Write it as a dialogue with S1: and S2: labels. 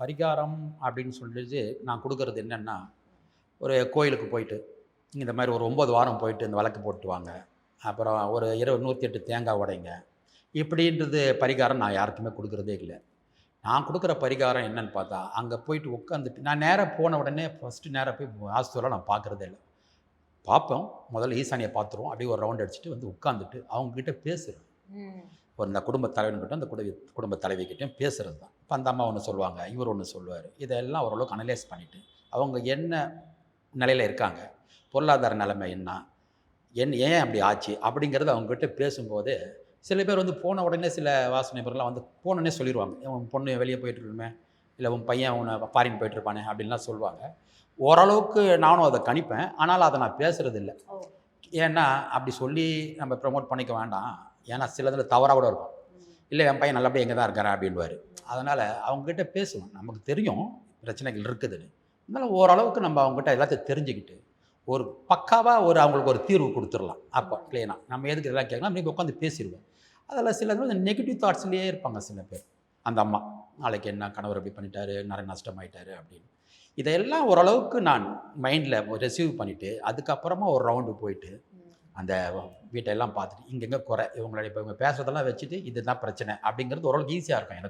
S1: பரிகாரம் அப்படின்னு சொல்லிட்டு நான் கொடுக்கறது என்னென்னா ஒரு கோயிலுக்கு போயிட்டு இந்த மாதிரி ஒரு ஒம்பது வாரம் போயிட்டு இந்த விளக்கு போட்டு வாங்க. அப்புறம் ஒரு இருபது நூற்றி எட்டு தேங்காய் உடைங்க. இப்படின்றது பரிகாரம் நான் யாருக்குமே கொடுக்குறதே இல்லை. நான் கொடுக்குற பரிகாரம் என்னன்னு பார்த்தா அங்கே போயிட்டு உட்காந்துட்டு நான் நேராக போன உடனே ஃபஸ்ட்டு நேராக போய் வாஸ்துவெல்லாம் நான் பார்க்குறதே இல்லை. பார்ப்போம். முதல்ல ஈசானியை பார்த்துருவோம். அப்படியே ஒரு ரவுண்ட் அடிச்சுட்டு வந்து உட்காந்துட்டு அவங்கக்கிட்ட பேசுகிறேன். ஒரு இந்த குடும்ப தலைவன்கிட்ட அந்த குடும்ப குடும்ப தலைவிக்கிட்டையும் பேசுகிறது தான் இப்போ அந்த அம்மா ஒன்று சொல்லுவாங்க இவர் ஒன்று சொல்லுவார். இதெல்லாம் ஓரளவுக்கு அனலைஸ் பண்ணிவிட்டு அவங்க என்ன நிலையில் இருக்காங்க பொருளாதார நிலைமை என்ன என் ஏன் அப்படி ஆச்சு அப்படிங்கிறது அவங்ககிட்ட பேசும்போது சில பேர் வந்து போன உடனே சில வாசனை பேர்லாம் வந்து போனோடனே சொல்லிடுவாங்க உன் பொண்ணு வெளியே போயிட்டுருக்குமே இல்லை உன் பையன் உன்னை ஃபாரின் போயிட்டுருப்பானே அப்படின்லாம் சொல்லுவாங்க. ஓரளவுக்கு நானும் அதை கணிப்பேன் ஆனால் அதை நான் பேசுகிறது இல்லை ஏன்னா அப்படி சொல்லி நம்ம ப்ரமோட் பண்ணிக்க வேண்டாம். ஏன்னா சிலதில் தவறாக கூட இருக்கும். இல்லை என் பையன் நல்லபடியாக எங்கே தான் இருக்கிறான் அப்படின்வார் அதனால் அவங்ககிட்ட பேசுவோம். நமக்கு தெரியும் பிரச்சனைகள் இருக்குதுன்னு. அதனால் ஓரளவுக்கு நம்ம அவங்ககிட்ட எல்லாத்தையும் தெரிஞ்சுக்கிட்டு ஒரு பக்காவாக ஒரு அவங்களுக்கு ஒரு தீர்வு கொடுத்துடலாம். அப்போ க்ளீனாக நம்ம எதுக்கு இதெல்லாம் கேட்கலாம் நீங்கள் உட்காந்து பேசிடுவோம். அதில் சில நெகட்டிவ் தாட்ஸ்லேயே இருப்பாங்க சில பேர். அந்த அம்மா நாளைக்கு என்ன கணவர் அப்படி பண்ணிட்டாரு? நிறைய நஷ்டமாயிட்டாரு? அப்படின்னு. இதையெல்லாம் ஓரளவுக்கு நான் மைண்டில் ரிசீவ் பண்ணிவிட்டு அதுக்கப்புறமா ஒரு ரவுண்டு போயிட்டு அந்த வீட்டை எல்லாம் பார்த்துட்டு இங்கெங்கே குறை? இவங்களுடைய இப்போ இவங்க பேசுகிறதெல்லாம் வச்சுட்டு இதுதான் பிரச்சனை. அப்படிங்கிறது ஓரளவுக்கு ஈஸியாக இருக்கும் எனக்கும்